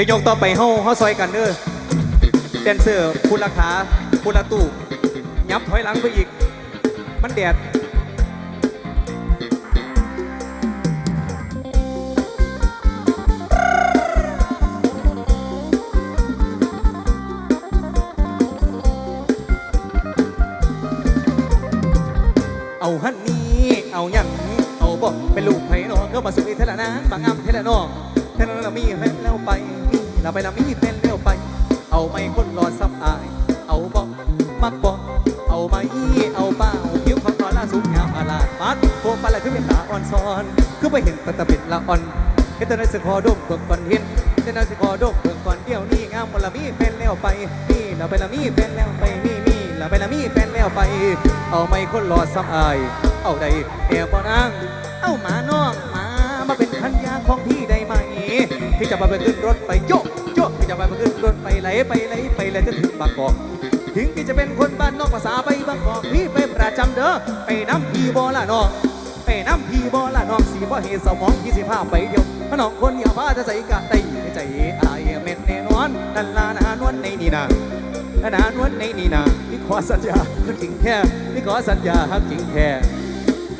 ดี๋ยวยกต่อไปเฮาเฮาซอยกันเด้อแดนเซอร์คุณราคาคุณละตู้ยับถอยหลังไปอีก มันแดดเอาฮันนี่เอายังเอาบอกเป็นลูกไผ่นอก็มาสุยเทละนะบางอำเทละนองเทละนองมีแฟนแล้วไป เราไปละมีแฟนแล้วไป เอาไม่คนรอซับอาย เอาบอกมักบอกเอาไม่เอาเปล่าผิวของตอนล่าสูงยาวอาลาดปัดโคปลาคือเป็นตาอ่อนซ้อนคือไปเห็นตะตะเป็นละอ่อนเห็นแต่ในสคอดมเบิกก่อนเห็นเห็นในสคอดมเบิกก่อนเดี่ยวนี่งามมันละมีแฟนแล้วไปนี่เราไปละมีแฟนแล้วไปนี่มีเราไปละมีแฟนแล้วไป เอาไม่คนรอซับอาย เอาใดแอบบ่นางเอาหมาน้องหมามาเป็นพันยาของพี่ได้ไหมพี่จะมาไปขึ้นรถไปโยก โยกพี่จะมาขึ้นรถไปไหลไปไหลไปไหลจนถึงบางกอกถึงพี่จะเป็นคนบ้านนอกภาษาไปบางกอกพี่ไปประจำเด้อไปน้ำพี่บอละน้องไปน้ำพี่บอละน้องสีบ่เหตุสมองพี่สิพาไปเดียวพน้องคนเดียวพาจะใส่กะไตใจอายเม็ดแน่นอนนันลานานวลในนี่นานานวลในนี่นาพี่ขอสัญญาฮักจริงแค่พี่ขอสัญญาฮักจริงแค่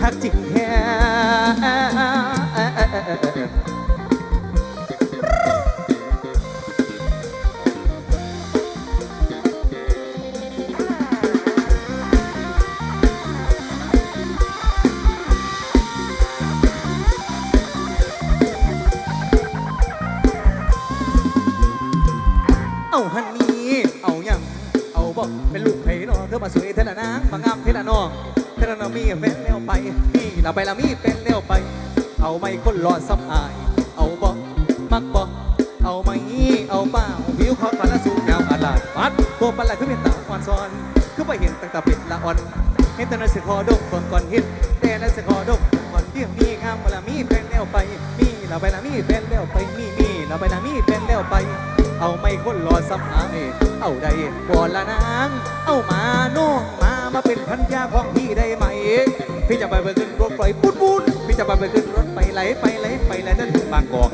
ฮักจริงแค่ เราไปละมีเป็นแล้วไป เอาไม่คนรอซับอาย เอาบอกมักบอกเอาไม่เอาเปล่าผิวเขาฝันละสูงยาวอาลาดปัดโคปันละคือเป็นตาอ่อนซ้อน คือไปเห็นตั้งแต่เป็นละอ่อนเห็นแต่ในสคอดกก่อนก่อนเห็นแต่ในสคอดกก่อนเที่ยงมีงามลามีแฟนแล้วไป มีเราไปละมีแฟนแล้วไป มีมีเราไปละมีแฟนแล้วไป เอาไม่คนรอซับอาย เอาได้ก่อนละนาง เอามาโน่มามาเป็นพันยาของพี่ได้ไหม พี่จะไปไปขึ้นรถไฟปุ้นปุ้นพี่จะไปไปขึ้นรถไปไหลไปไหลไปไหลจนถึงบางกอก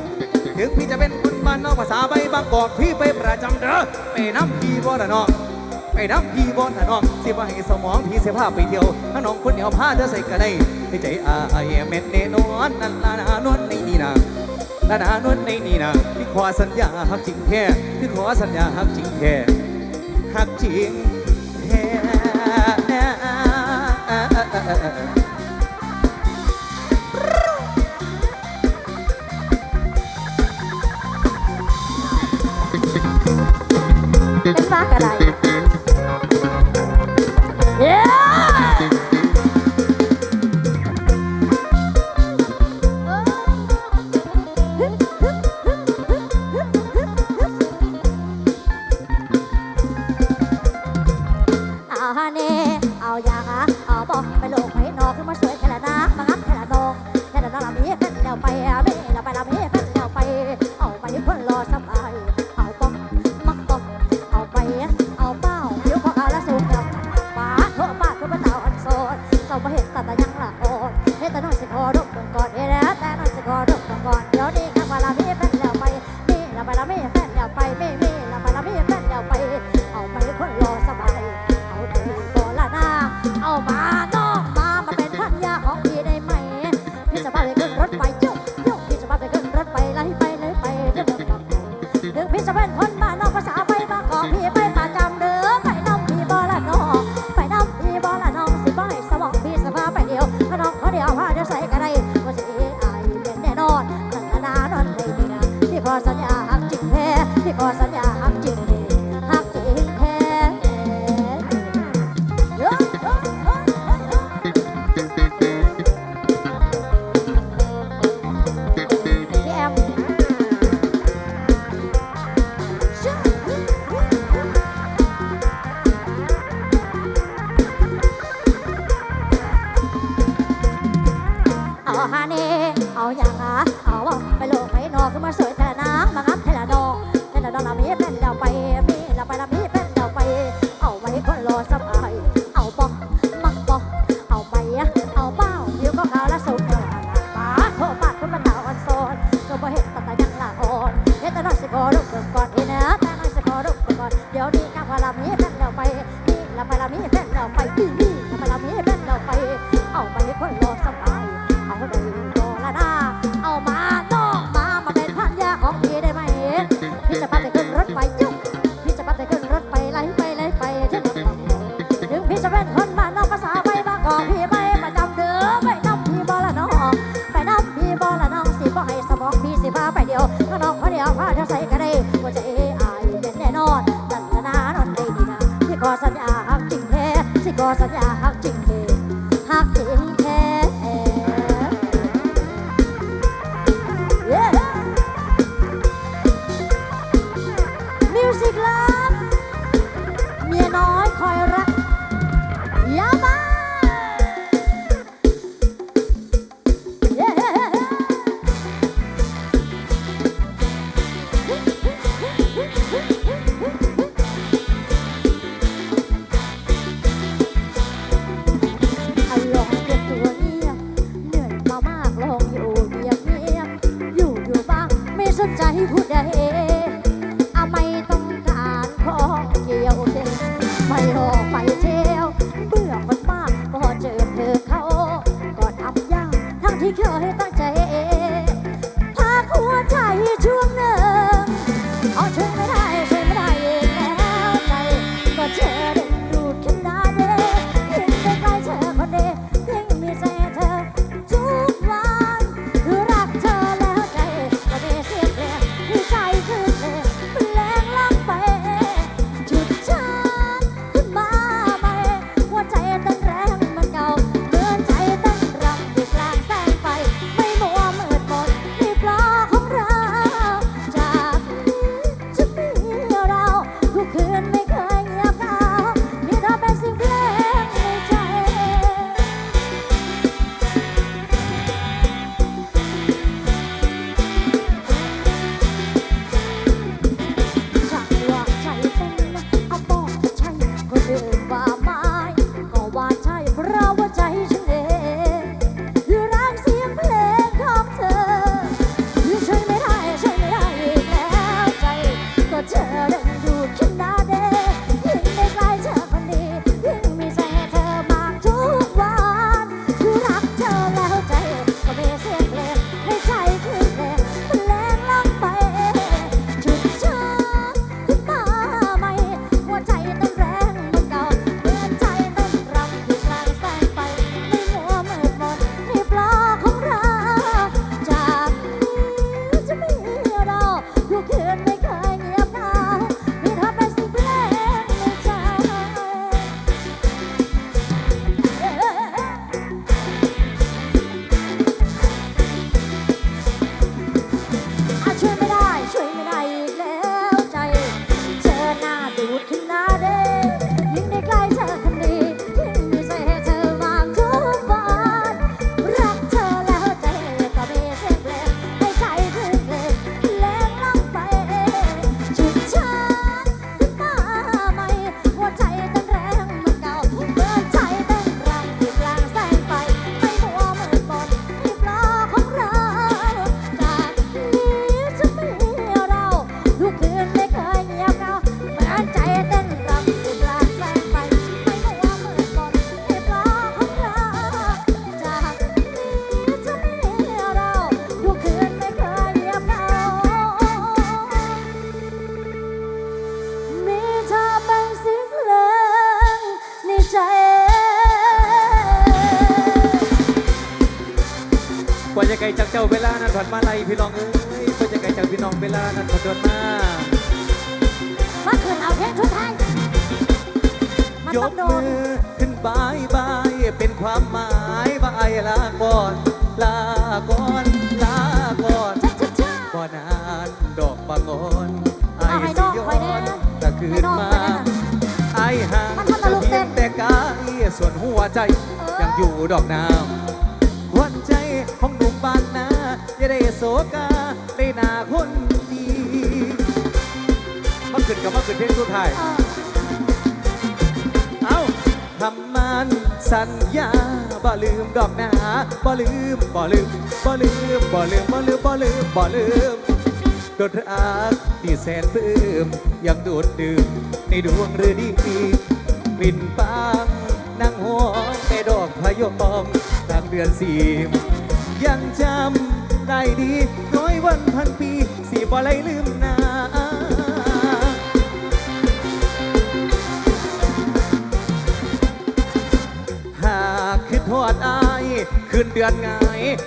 ถึงพี่จะเป็นคนบ้านนอกภาษาใบบางกอกพี่ไปประจำเด้อไปน้ำพี่บ่ละน้องไปน้ำพี่บ่ละน้องสิว่าให้สมองพี่เสียผ้าไปเที่ยวถ้าน้องคนเดียวพาเธอใส่กระได้ให้ใจอายเม็ดเนนอนนั่นลานานวลในนี่นาลานานวลในนี่นาพี่ขอสัญญาฮักจริงแท้พี่ขอสัญญาฮักจริงแท้ฮักจริงแท้ แค่แล้วไปอ่ 儿子啊 มาไลพี่น้องเอ้ยเพื่อจะไกจากพี่น้องเวลานั้นขอจดมาเมื่อคืนเอาเพลงชุดไทยมันยต้กงมือขึ้นบายบายเป็นความหมายว่าไลาก่อน ลาก่อน ลาก่อนกชัก บ่นานดอกบางอนไอ้สิย้อเอานแต่คืนให้น้มายไอ้ห่างมันทะลุกเต้น แต่กายส่วนหัวใจยังอยู่ดอกน้ำ หัวใจของหนุ่มบ้านนา จะได้โสกาได้นาคนดีมาขึ้นกับมาขึ้นเพลงสุดท้าย เอาทำมันสัญญาบ่ลืมดอกหนาบ่ลืมบ่ลืมบ่ลืมบ่ลืมบ่ลืมบ่ลืมบ่ลืมดดรักที่แสนปลื้มยังดูดดื่มในดวงฤดีวินปังนางหัวในดอกพยมปอมทางเดือนสี่ยังจำ ได้ดีร้อยวันพันปี สีบ่ไรลืมนาหากคือทอดอายคืนเดือนไง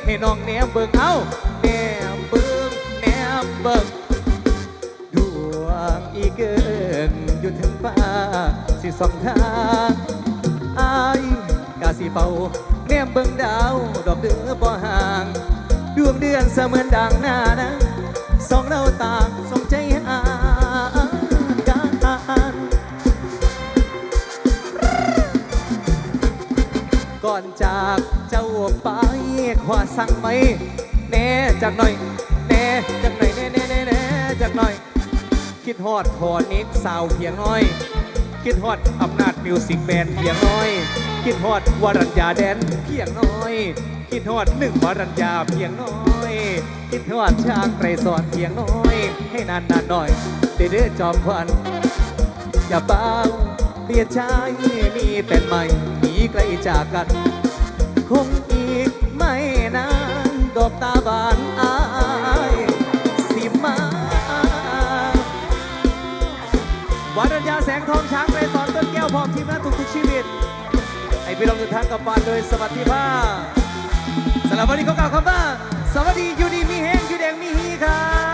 ให้น้องแนมเบิ่งเอ้าแนมเบิ่งแนมเบิ่งดวงอีกเกินอยู่ถึงฟ้าสิสองทางอายกาสิเป่าแนมเบิ่งดาวดอกเดือบ่ห่าง เดือนเสมือนดังหน้านะสองเราต่างสองใจหากันก่อนจากเจ้าไปขวาสั่งไหมแน่จากหน่อยแน่จากหน่อยแน่แน่แน่จากหน่อย คิดฮอดพอนิกสาวเพียงน้อย คิดฮอดอำนาจมิวสิกแบนเพียงน้อย คิดฮอดวรัญญาแดนเพียงน้อย คิดฮอดหนึ่งวรัญญาเพียงน้อย คิดฮอดช้างไกรสอนเพียงน้อย ให้นานนานๆหน่อยเด้อดจอมควันอย่าเบาเปลี่ยนใจมีเป็นใหม่หนีไกลจากกัน คงอีกไม่นานดอกตาบานอายสิมาวารัญญาแสงทองช้างไปสอนต้นแก้วพร้อมทีมงานทุกๆชีวิตให้พี่น้องทุกท่านกับบ้านโดยสวัสดิภาพ สำหรับวันนี้ขอกล่าวคำว่า สวัสดีอยู่ดีมีแห้งอยู่แดงมีฮีครับ